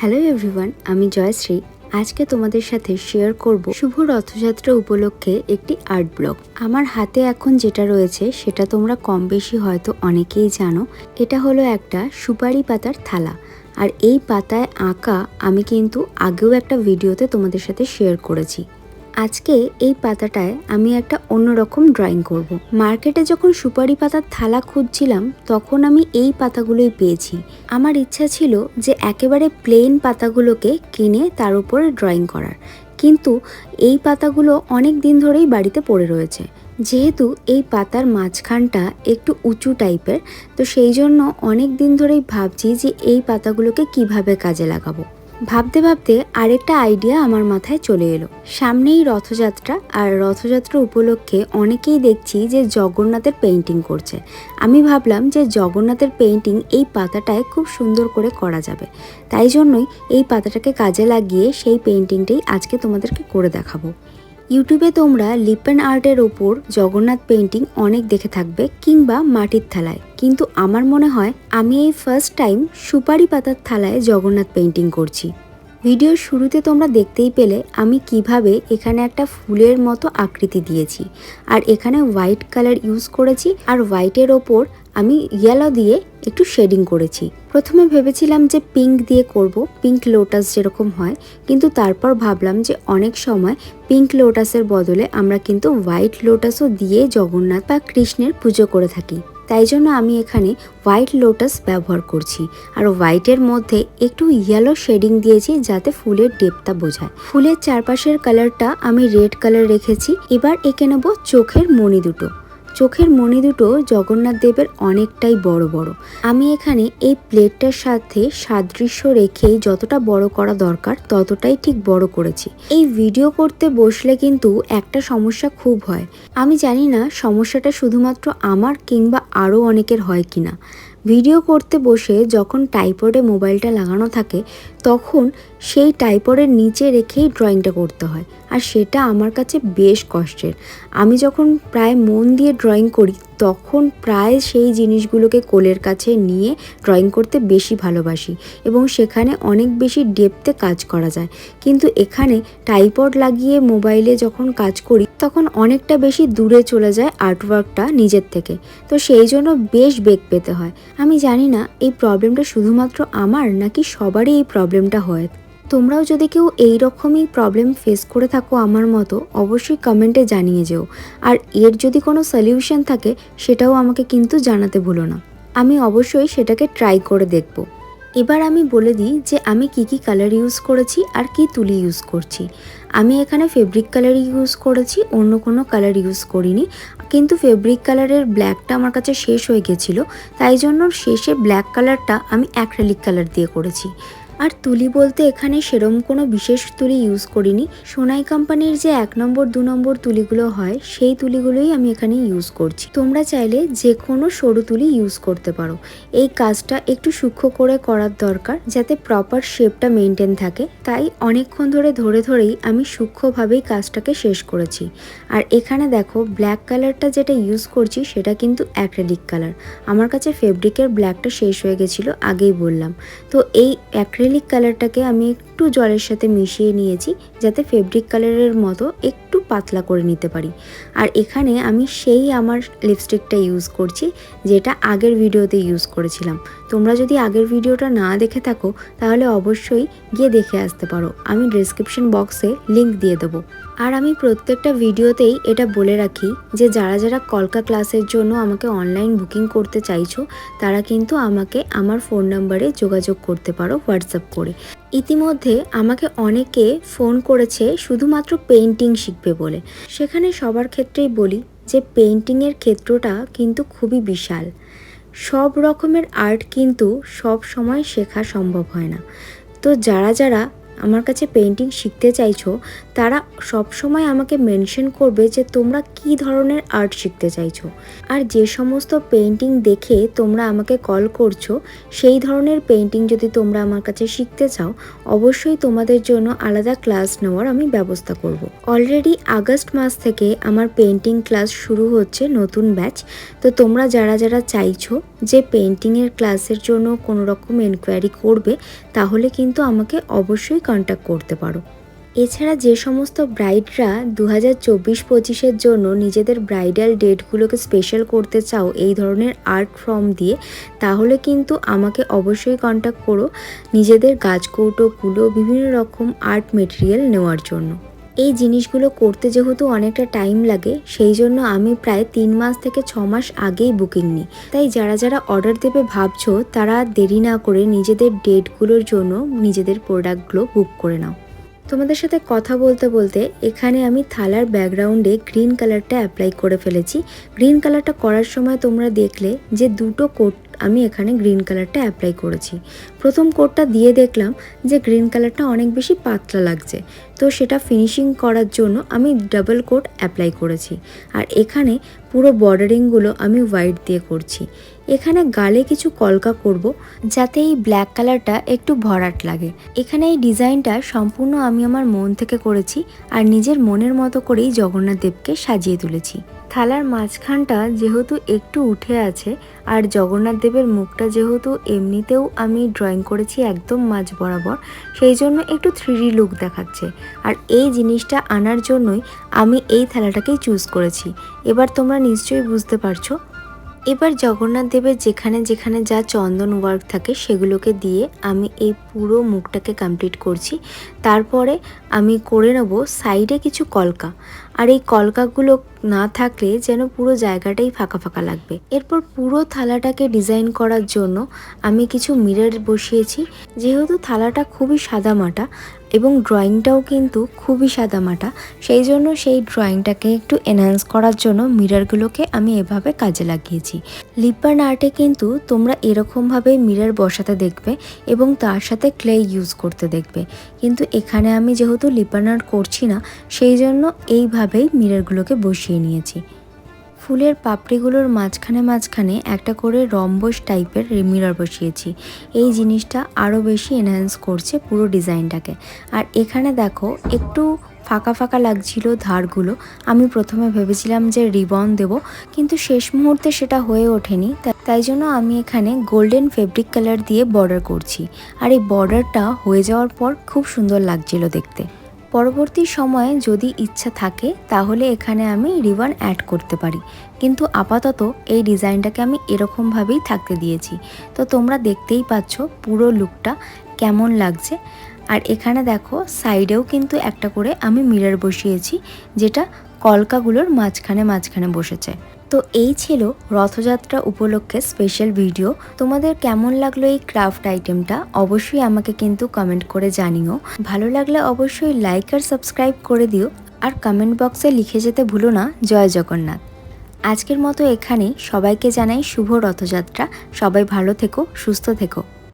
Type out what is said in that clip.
Hello everyone আমি জয়শ্রী। আজকে তোমাদের সাথে শেয়ার করব শুভ রথযাত্রা উপলক্ষে একটি আর্ট ব্লগ আমার হাতে এখন যেটা রয়েছে, সেটা তোমরা কম বেশি হয়তো অনেকেই জানো। এটা হলো একটা সুপারি পাতার থালা। আর এই পাতায় আঁকা আমি কিন্তু আগেও একটা ভিডিওতে তোমাদের সাথে শেয়ার করেছি। আজকে এই পাতাটায় আমি একটা অন্যরকম ড্রয়িং করব। মার্কেটে যখন সুপারি পাতার থালা খুঁজছিলাম, তখন আমি এই পাতাগুলোই পেয়েছি। আমার ইচ্ছা ছিল যে একেবারে প্লেন পাতাগুলোকে কিনে তার উপরে ড্রয়িং করার। কিন্তু এই পাতাগুলো অনেক দিন ধরেই বাড়িতে পড়ে রয়েছে। যেহেতু এই পাতার মাঝখানটা একটু উঁচু টাইপের তো সেই জন্য অনেক দিন ধরেই ভাবছি যে এই পাতাগুলোকে কীভাবে কাজে লাগাবো। ভাবতে ভাবতে আরেকটা আইডিয়া আমার মাথায় চলে এলো। সামনেই রথযাত্রা আর রথযাত্রা উপলক্ষে অনেকেই দেখছি যে জগন্নাথের পেন্টিং করছে। আমি ভাবলাম যে জগন্নাথের পেন্টিং এই পাতাটায় খুব সুন্দর করে করা যাবে। তাই জন্যই এই পাতাটাকে কাজে লাগিয়ে সেই পেন্টিংটাই আজকে তোমাদেরকে করে দেখাবো। ইউটিউবে তোমরা লিপেন আর্টের ওপর জগন্নাথ পেন্টিং অনেক দেখে থাকবে কিংবা মাটির থালায়। কিন্তু আমার মনে হয় আমি এই ফার্স্ট টাইম সুপারি পাতার থালায় জগন্নাথ পেন্টিং করছি। ভিডিওর শুরুতে তোমরা দেখতেই পেলে আমি কীভাবে এখানে একটা ফুলের মতো আকৃতি দিয়েছি। আর এখানে হোয়াইট কালার ইউজ করেছি আর হোয়াইটের ওপর আমি ইয়েলো দিয়ে একটু শেডিং করেছি। প্রথমে ভেবেছিলাম যে পিঙ্ক দিয়ে করব পিঙ্ক লোটাস যেরকম হয়, কিন্তু তারপর ভাবলাম যে অনেক সময় পিঙ্ক লোটাসের বদলে আমরা কিন্তু হোয়াইট লোটাসও দিয়ে জগন্নাথ বা কৃষ্ণের পুজো করে থাকি। তাই জন্য আমি এখানে হোয়াইট লোটাস ব্যবহার করছি। আর হোয়াইটের মধ্যে একটু ইয়েলো শেডিং দিয়েছি যাতে ফুলের ডেপটা বোঝায়। ফুলের চারপাশের কালারটা আমি রেড কালার রেখেছি। এবার এঁকে নেব চোখের মণি দুটো। চোখের মণি দুটো জগন্নাথ দেবের অনেকটাই বড় বড়। আমি এখানে এই প্লেটটার সাথে সাদৃশ্য রেখেই যতটা বড় করা দরকার ততটাই ঠিক বড় করেছি। এই ভিডিও করতে বসলে কিন্তু একটা সমস্যা খুব হয়। আমি জানি না সমস্যাটা শুধুমাত্র আমার কিংবা আরও অনেকের হয় কিনা। ভিডিও করতে বসে যখন টাইপডে মোবাইলটা লাগানো থাকে তখন সেই টাইপডের নিচে রেখেই ড্রয়িংটা করতে হয়। আর সেটা আমার কাছে বেশ কষ্টের। আমি যখন প্রায় মন দিয়ে ড্রয়িং করি, তখন প্রায় সেই জিনিসগুলোকে কোলের কাছে নিয়ে ড্রয়িং করতে বেশি ভালোবাসি এবং সেখানে অনেক বেশি ডেপতে কাজ করা যায়। কিন্তু এখানে টাইপড লাগিয়ে মোবাইলে যখন কাজ করি, তখন অনেকটা বেশি দূরে চলে যায় আর্টওয়ার্কটা নিজের থেকে। তো সেই জন্য বেশ বেগ পেতে হয়। আমি জানি না, এই প্রবলেমটা শুধুমাত্র আমার নাকি সবারই এই প্রবলেমটা হয়। তোমরাও যদি কেউ এই রকমই প্রবলেম ফেস করে থাকো আমার মতো, অবশ্যই কমেন্টে জানিয়ে যেও। আর এর যদি কোনো সলিউশন থাকে, সেটাও আমাকে কিন্তু জানাতে ভুলো না। আমি অবশ্যই সেটাকে ট্রাই করে দেখব। এবার আমি বলে দিই যে আমি কি কি কালার ইউজ করেছি আর কি তুলি ইউজ করছি। আমি এখানে ফেব্রিক কালার ইউজ করেছি, অন্য কোনো কালার ইউজ করিনি। কিন্তু ফেব্রিক কালারের ব্ল্যাকটা আমার কাছে শেষ হয়ে গেছিল, তাই জন্য শেষে ব্ল্যাক কালারটা আমি অ্যাক্রেলিক কালার দিয়ে করেছি। আর তুলি বলতে এখানে সেরম কোনো বিশেষ তুলি ইউজ করিনি। সোনাই কোম্পানির যে এক নম্বর, দু নম্বর তুলিগুলো হয়, সেই তুলিগুলোই আমি এখানে ইউজ করছি। তোমরা চাইলে যে কোনো সরু তুলি ইউজ করতে পারো। এই কাজটা একটু সূক্ষ্ম করে করার দরকার, যাতে প্রপার শেপটা মেনটেন থাকে। তাই অনেকক্ষণ ধরে ধরে, ধরেই আমি সূক্ষ্মভাবেই কাজটাকে শেষ করেছি। আর এখানে দেখো ব্ল্যাক কালারটা যেটা ইউজ করছি, সেটা কিন্তু অ্যাক্রেলিক কালার আমার কাছে ফেব্রিকের ব্ল্যাকটা শেষ হয়ে গেছিল, আগেই বললাম। তো এই অ্যাক্রেলিক অ্যাক্রেলিক কালারটাকে আমি একটু জলের সাথে মিশিয়ে নিয়েছি যাতে ফেব্রিক কালারের মতো একটু পাতলা করে নিতে পারি। আর এখানে আমি সেই আমার লিপস্টিকটা ইউজ করছি, যেটা আগের ভিডিওতে ইউজ করেছিলাম। তোমরা যদি আগের ভিডিওটা না দেখে থাকো, তাহলে অবশ্যই গিয়ে দেখে আসতে পারো। আমি ডিসক্রিপশন বক্সে লিংক দিয়ে দেবো। আর আমি প্রত্যেকটা ভিডিওতেই এটা বলে রাখি যে, যারা যারা কলকা ক্লাসের জন্য আমাকে অনলাইন বুকিং করতে চাইছো, তারা কিন্তু আমাকে আমার ফোন নাম্বারে যোগাযোগ করতে পারো হোয়াটসঅ্যাপ করে। ইতিমধ্যে আমাকে অনেকে ফোন করেছে শুধুমাত্র পেইন্টিং শিখবে বলে। সেখানে সবার ক্ষেত্রেই বলি যে পেইন্টিংয়ের ক্ষেত্রটা কিন্তু খুবই বিশাল। সব রকমের আর্ট কিন্তু সব সময় শেখা সম্ভব হয় না। তো যারা যারা আমার কাছে পেন্টিং শিখতে চাইছো, তারা সবসময় আমাকে মেনশন করবে যে তোমরা কি ধরনের আর্ট শিখতে চাইছো আর যে সমস্ত পেন্টিং দেখে তোমরা আমাকে কল করছ, সেই ধরনের পেন্টিং যদি তোমরা আমার কাছে শিখতে চাও, অবশ্যই তোমাদের জন্য আলাদা ক্লাস নেওয়ার আমি ব্যবস্থা করব। অলরেডি আগস্ট মাস থেকে আমার পেন্টিং ক্লাস শুরু হচ্ছে নতুন ব্যাচ তো তোমরা যারা যারা চাইছো যে পেন্টিংয়ের ক্লাসের জন্য কোনো রকম এনকোয়ারি করবে, তাহলে কিন্তু আমাকে অবশ্যই কন্ট্যাক্ট করতে পারো। এছাড়া যে সমস্ত ব্রাইডরা দু হাজার চব্বিশ পঁচিশের জন্য নিজেদের ব্রাইডাল ডেটগুলোকে স্পেশাল করতে চাও এই ধরনের আর্ট ফর্ম দিয়ে, তাহলে কিন্তু আমাকে অবশ্যই কন্ট্যাক্ট করো নিজেদের গাছকৌটোগুলো বিভিন্ন রকম আর্ট মেটেরিয়াল নেওয়ার জন্য। এই জিনিসগুলো করতে যেহেতু অনেকটা টাইম লাগে, সেই জন্য আমি প্রায় তিন মাস থেকে ছ মাস আগেই বুকিং নিই। তাই যারা যারা অর্ডার দেবে ভাবছ, তারা দেরি না করে নিজেদের ডেটগুলোর জন্য নিজেদের প্রোডাক্টগুলো বুক করে নাও। তোমাদের সাথে কথা বলতে বলতে এখানে আমি থালার ব্যাকগ্রাউন্ডে গ্রিন কালারটা অ্যাপ্লাই করে ফেলেছি। গ্রিন কালারটা করার সময় তোমরা দেখলে যে দুটো কোট আমি এখানে গ্রিন কালারটা অ্যাপ্লাই করেছি। প্রথম কোটটা দিয়ে দেখলাম যে গ্রিন কালারটা অনেক বেশি পাতলা লাগছে। তো সেটা ফিনিশিং করার জন্য আমি ডাবল কোট অ্যাপ্লাই করেছি। আর এখানে পুরো বর্ডারিংগুলো আমি হোয়াইট দিয়ে করছি। এখানে গালে কিছু কলকা করব, যাতে এই ব্ল্যাক কালারটা একটু ভরাট লাগে। এখানে এই ডিজাইনটা সম্পূর্ণ আমি আমার মন থেকে করেছি আর নিজের মনের মতো করেই জগন্নাথ দেবকে সাজিয়ে তুলেছি। থালার মাঝখানটা যেহেতু একটু উঠে আছে আর জগন্নাথ দেবের মুখটা যেহেতু এমনিতেও আমি ড্রয়িং করেছি একদম মাঝ বরাবর, সেই জন্য একটু থ্রি লুক দেখাচ্ছে। আর এই জিনিসটা আনার জন্যই আমি এই থালাটাকেই চুজ করেছি। এবার তোমরা নিশ্চয়ই বুঝতে পারছ। এবার জগন্নাথ দেবের যেখানে যেখানে যা চন্দন ওয়ার্ক থাকে সেগুলোকে দিয়ে আমি এই পুরো মুখটাকে কমপ্লিট করছি। তারপরে আমি করে নেব সাইডে কিছু কলকা। আর এই কলকাগুলো না থাকলে যেন পুরো জায়গাটাই ফাঁকা ফাঁকা লাগবে। এরপর পুরো থালাটাকে ডিজাইন করার জন্য আমি কিছু মিরর বসিয়েছি, যেহেতু থালাটা খুবই সাদামাটা এবং ড্রয়িংটাও কিন্তু খুবই সাদামাটা, সেই জন্য সেই ড্রয়িংটাকে একটু এনহ্যান্স করার জন্য মিররগুলোকে আমি এভাবে কাজে লাগিয়েছি। লিপার্ন আর্টে কিন্তু তোমরা এরকমভাবে মিরর বসাতে দেখবে এবং তার সাথে ক্লে ইউজ করতে দেখবে। কিন্তু এখানে আমি যেহেতু লিপার্ন আর্ট করছি না, সেই জন্য এইভাবেই মিররগুলোকে বসিয়ে নিয়েছি। ফুলের পাপড়িগুলোর মাঝখানে মাঝখানে একটা করে রম্বস টাইপের মিরর বসিয়েছি। এই জিনিসটা আরও বেশি এনহ্যান্স করছে পুরো ডিজাইনটাকে। আর এখানে দেখো, একটু ফাঁকা ফাঁকা লাগছিল ধারগুলো। আমি প্রথমে ভেবেছিলাম যে রিবন দেব, কিন্তু শেষ মুহূর্তে সেটা হয়ে ওঠেনি। তাই জন্য আমি এখানে গোল্ডেন ফেব্রিক কালার দিয়ে বর্ডার করছি। আর এই বর্ডারটা হয়ে যাওয়ার পর খুব সুন্দর লাগছিল দেখতে। পরবর্তী সময়ে যদি ইচ্ছা থাকে, তাহলে এখানে আমি রিবন অ্যাড করতে পারি। কিন্তু আপাতত এই ডিজাইনটাকে আমি এরকমভাবেই থাকতে দিয়েছি। তো তোমরা দেখতেই পাচ্ছ পুরো লুকটা কেমন লাগছে। আর এখানে দেখো সাইডেও কিন্তু একটা করে আমি মিরর বসিয়েছি, যেটা কলকাগুলোর মাঝখানে মাঝখানে বসেছে। তো এই ছিল রথযাত্রা উপলক্ষে স্পেশাল ভিডিও তোমাদের কেমন লাগল এই ক্রাফট আইটেমটা অবশ্যই আমাকে কিন্তু কমেন্ট করে জানিও। ভালো লাগলে অবশ্যই লাইক আর সাবস্ক্রাইব করে দিও। আর কমেন্ট বক্সে লিখে যেতে ভুলো না, জয় জগন্নাথ। আজকের মতো এখানেই। সবাইকে জানাই শুভ রথযাত্রা। সবাই ভালো থেকো, সুস্থ থেকো।